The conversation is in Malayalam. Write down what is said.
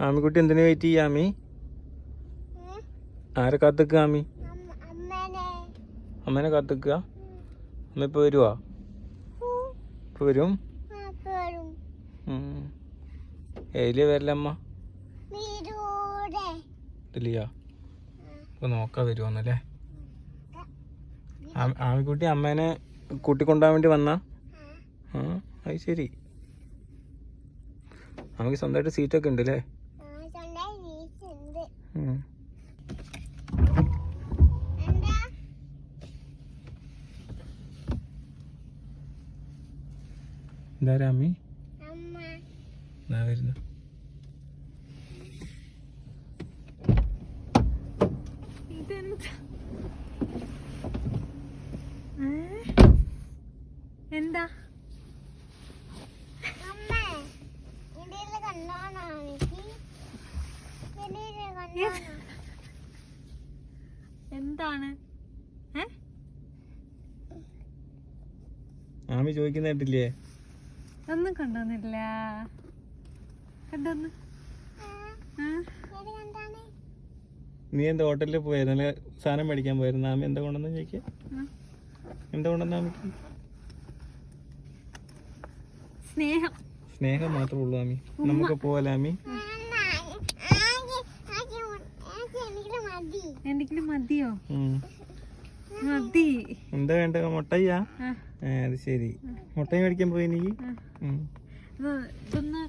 ആമിക്കുട്ടി എന്തിനു വെയിറ്റ് ചെയ്യാ ആമി? ആരെ കാത്തുക്കുക ആമി? അമ്മേനെ. കാത്തുക്കുക അമ്മ ഇപ്പൊ വരുവാ? ഇപ്പൊ വരും. ഏതിലേ വരല അമ്മ. ഇതിലെയാ ഇപ്പൊ നോക്കാ വരുവന്നല്ലേ? ആമിക്കുട്ടി അമ്മേനെ കൂട്ടിക്കൊണ്ടുപോകാൻ വേണ്ടി വന്നാ? ആ. അത് ശരി. നമുക്ക് സ്വന്തമായിട്ട് സീറ്റൊക്കെ ഉണ്ട് അല്ലേ. എന്താ? ഇതാ വരുന്നു? എന്താ? എന്താണ്? ആമി ചോദിക്കുന്ന കേട്ടില്ലേ? ഒന്നും കണ്ടോന്നില്ല കണ്ടോന്ന്? നീ എന്താ ഹോട്ടലിൽ പോയായിരുന്നു അല്ലെ സാധനം മേടിക്കാൻ പോയിരുന്നു ആമി എന്താ കൊണ്ടെന്ന് ചോദിക്കുക എന്താ കൊണ്ടെന്ന് ആമിക്ക്? സ്നേഹം. സ്നേഹം മാത്രമേ ഉള്ളൂ ആമി. നമുക്ക് പോവല്ലേ ആമി എനിക്ക് മതി എന്തെങ്കിലും മതിയോ. മതി. എന്താ വേണ്ട? മുട്ടയ്യാ? അത് ശരി. മുട്ടയും മേടിക്കാൻ പോയി എനിക്ക് ഇത് ഇതൊന്ന്